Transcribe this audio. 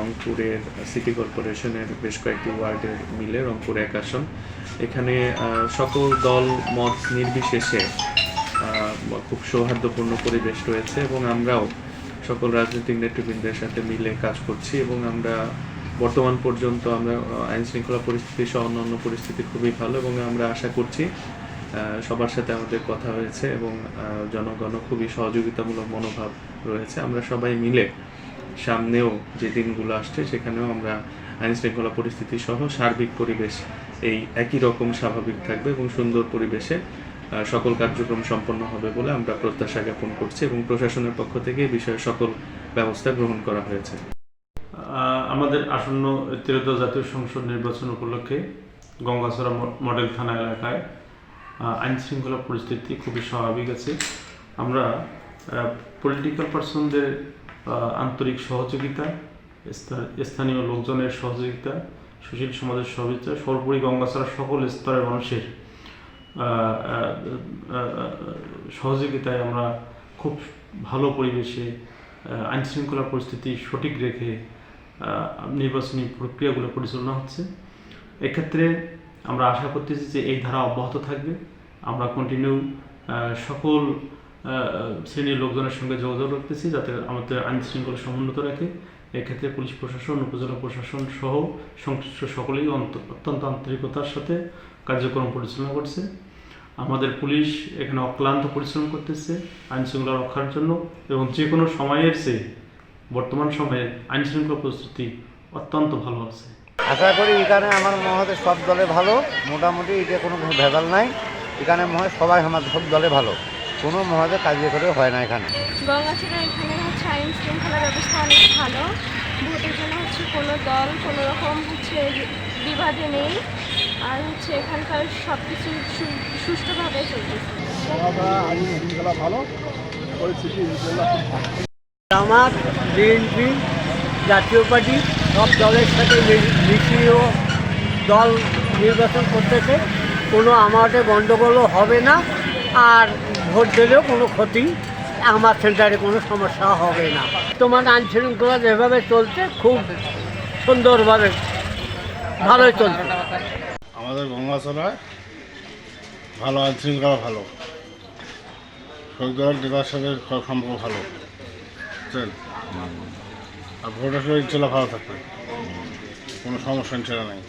রংপুরের সিটি কর্পোরেশনের বেশ কয়েকটি ওয়ার্ডের মিলে রংপুর এক আসন। এখানে সকল দল মত নির্বিশেষে খুব সৌহার্দ্যপূর্ণ পরিবেশ রয়েছে এবং আমরাও সকল রাজনৈতিক নেতৃবৃন্দের সাথে মিলে কাজ করছি এবং আমরা বর্তমান পর্যন্ত আমরা আইন শৃঙ্খলা পরিস্থিতি সহ অন্যান্য পরিস্থিতি খুবই ভালো এবং আমরা আশা করছি সবার সাথে আমাদের কথা হয়েছে এবং আহ, জনগণও খুবই সহযোগিতামূলক মনোভাব রয়েছে। আমরা সবাই মিলে সামনেও যে দিনগুলো আসছে, সেখানেও আমরা আইন শৃঙ্খলা পরিস্থিতি সহ সার্বিক পরিবেশ এই একই রকম স্বাভাবিক থাকবে এবং সুন্দর পরিবেশে সকল কার্যক্রম সম্পন্ন হবে বলে আমরা প্রত্যাশা জ্ঞাপন করছি এবং প্রশাসনের পক্ষ থেকে বিষয়ে সকল ব্যবস্থা গ্রহণ করা হয়েছে। আমাদের আসন্ন ত্রিদশ জাতীয় সংসদ নির্বাচন উপলক্ষে গঙ্গাছড়া মডেল থানা এলাকায় আইন শৃঙ্খলা পরিস্থিতি খুবই স্বাভাবিক আছে। আমরা পলিটিক্যাল পার্সনদের আন্তরিক সহযোগিতা স্থানীয় লোকজনের সহযোগিতা সুশীল সমাজের সহযোগিতা সর্বোপরি গঙ্গাছড়া সকল স্তরের মানুষের সহযোগিতায় আমরা খুব ভালো পরিবেশে আহ, আইন শৃঙ্খলা পরিস্থিতি সঠিক রেখে নির্বাচনী প্রক্রিয়াগুলো পরিচালনা হচ্ছে। এক্ষেত্রে আমরা আশা করতেছি যে এই ধারা অব্যাহত থাকবে। আমরা কন্টিনিউ সকল শ্রেণির লোকজনের সঙ্গে যোগাযোগ রাখতেছি যাতে আমাদের আইন শৃঙ্খলা সমুন্নত রাখে। এক্ষেত্রে পুলিশ প্রশাসন, উপজেলা প্রশাসন সহ সংশ্লিষ্ট সকলেই অত্যন্ত আন্তরিকতার সাথে কার্যক্রম পরিচালনা করছে। আমাদের পুলিশ এখানে অক্লান্ত পরিশ্রম করতেছে আইন শৃঙ্খলা রক্ষার জন্য এবং যে কোনো সময়ের চেয়ে বর্তমান সময়ে আইন শৃঙ্খলা পরিস্থিতি অত্যন্ত ভালো আছে। আশা করি এখানে আমার মনে হয় সব দলে ভালো। মোটামুটি এটা কোনো ভেজাল নাই। এখানে মনে হয় সবাই আমার সব দলে ভালো। কোনো কাজে করে হয় না এখানে। গঙ্গাছড়া এখানে হচ্ছে আইন শৃঙ্খলা ব্যবস্থা অনেক ভালো। ভোটের জন্য হচ্ছে কোনো দল কোনো রকম হচ্ছে বিবাদে নেই। আর হচ্ছে এখানকার সব কিছু সু- সুষ্ঠুভাবে চলতেছে। জামাত বিএনপি জাতীয় পার্টি সব দলের সাথে মিশিয়েও দল নির্বাচন করতেছে। কোনো আমাদের গণ্ডগোলও হবে না। আর ভোট দিলেও কোনো ক্ষতি আমার সেন্টারে কোনো সমস্যা হবে না। তোমার আইন শৃঙ্খলা যেভাবে চলছে, খুব সুন্দরভাবে ভালোই চলছে। আমাদের গঙ্গাচড়ায় ভালো আইন শৃঙ্খলা ভালো। দলের নেতার সম্পর্ক ভালো। বুঝছেন? আর ভোটের ইনশাল্লাহ ভালো থাকবে। কোনো সমস্যা নেই